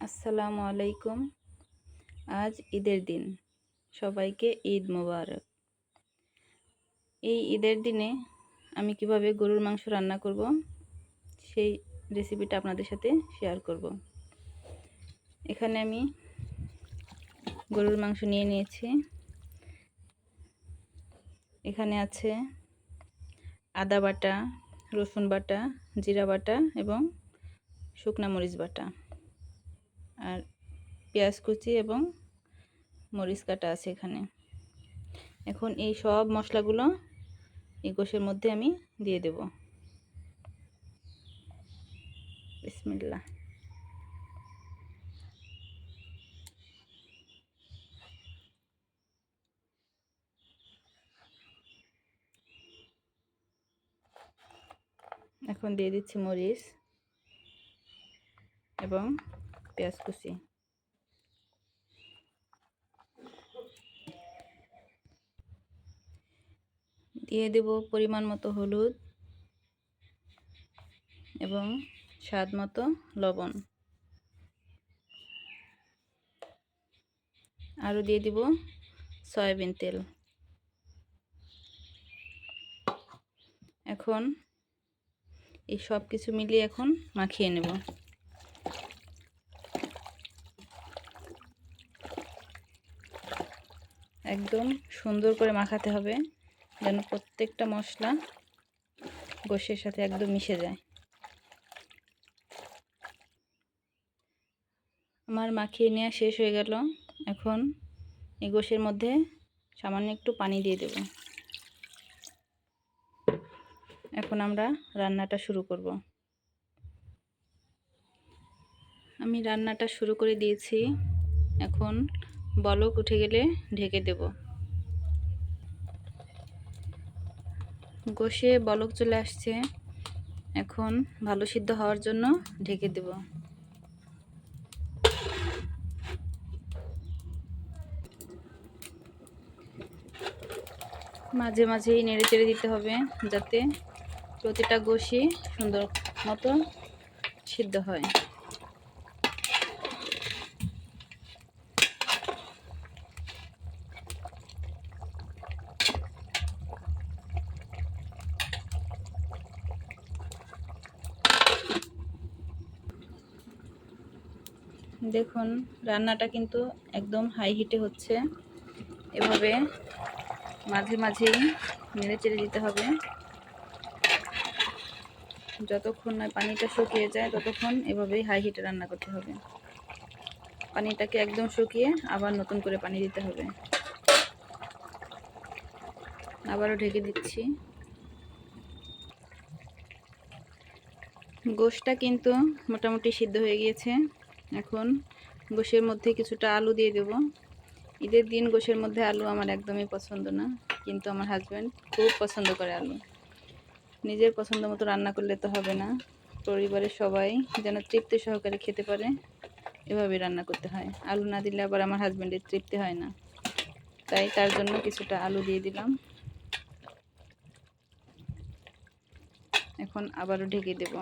আসসালামু আলাইকুম। আজ ঈদের দিন। সবাইকে ঈদ মোবারক। এই ঈদের দিনে আমি কীভাবে গরুর মাংস রান্না করব, সেই রেসিপিটা আপনাদের সাথে শেয়ার করব। এখানে আমি গরুর মাংস নিয়ে নিয়েছি। এখানে আছে আদা বাটা, রসুন বাটা, জিরা বাটা এবং শুকনা মরিচ বাটা। আর পেঁয়াজ কুচি এবং মরিচ কাটা আছে এখানে। এখন এই সব মশলাগুলো এই গোশের মধ্যে আমি দিয়ে দেব। বিসমিল্লা এখন দিয়ে দিচ্ছি মরিচ এবং পেঁয়াজ কুচি দিয়ে দেব পরিমাণ মতো হলুদ এবং স্বাদ মতো লবণ। আরও দিয়ে দিব সয়াবিন তেল। এখন এই সব কিছু মিলিয়ে এখন মাখিয়ে নেব। একদম সুন্দর করে মাখাতে হবে, যেন প্রত্যেকটা মশলা গোশের সাথে একদম মিশে যায়। আমার মাখিয়ে নেওয়া শেষ হয়ে গেল। এখন এই গোশের মধ্যে সামান্য একটু পানি দিয়ে দেব। এখন আমরা রান্নাটা শুরু করব। আমি রান্নাটা শুরু করে দিয়েছি। এখন বলক উঠে গেলে ঢেকে দেব। গোশে বলক চলে আসছে। এখন ভালো সিদ্ধ হওয়ার জন্য ঢেকে দেব। মাঝে মাঝেই নেড়ে চেড়ে দিতে হবে যাতে প্রতিটা গোশি সুন্দর মতো সিদ্ধ হয়। দেখুন, রান্নাটা কিন্তু একদম হাই হিটে হচ্ছে। এভাবে মাঝে মাঝেই নেড়ে চেড়ে দিতে হবে। যতক্ষণ না পানিটা শুকিয়ে যায়, ততক্ষণ এভাবেই হাই হিটে রান্না করতে হবে। পানিটাকে একদম শুকিয়ে আবার নতুন করে পানি দিতে হবে। আবারও ঢেকে দিচ্ছি। গোশটা কিন্তু মোটামুটি সিদ্ধ হয়ে গিয়েছে। এখন গোশের মধ্যে কিছুটা আলু দিয়ে দেব। ঈদের দিন গোশের মধ্যে আলু আমার একদমই পছন্দ না, কিন্তু আমার হাজব্যান্ড খুব পছন্দ করে আলু। নিজের পছন্দ মতো রান্না করলে তো হবে না, পরিবারের সবাই যেন তৃপ্তি সহকারে খেতে পারে এভাবে রান্না করতে হয়। আলু না দিলে আবার আমার হাজব্যান্ডের তৃপ্তি হয় না। তাই তার জন্য কিছুটা আলু দিয়ে দিলাম। এখন আবারও ঢেকে দেব।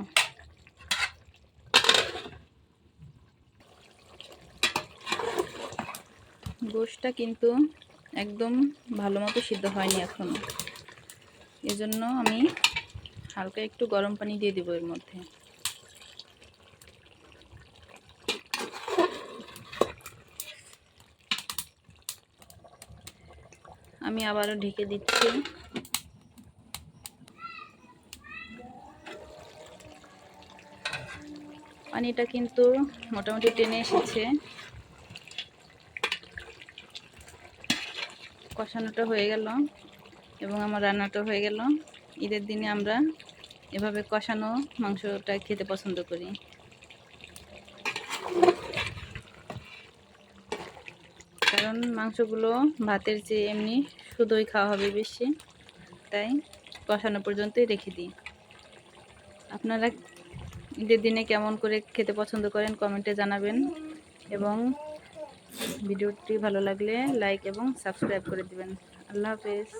গোশটা কিন্তু একদম ভালো মতো সিদ্ধ হয়নি এখনও এজন্য আমি হালকা একটু গরম পানি দিয়ে দেবো এর মধ্যে। আমি আবারও ঢেকে দিচ্ছি। পানিটা কিন্তু মোটামুটি টেনে এসেছে। কষানোটা হয়ে গেল এবং আমার রান্নাটা হয়ে গেল। ঈদের দিনে আমরা এভাবে কষানো মাংসটা খেতে পছন্দ করি। কারণ মাংসগুলো ভাতের চেয়ে এমনি শুধুই খাওয়া হবে বেশি, তাই কষানো পর্যন্তই রেখে দিই। আপনারা ঈদের দিনে কেমন করে খেতে পছন্দ করেন কমেন্টে জানাবেন এবং ভিডিওটি ভালো লাগলে লাইক এবং সাবস্ক্রাইব করে দিবেন। আল্লাহ হাফেজ।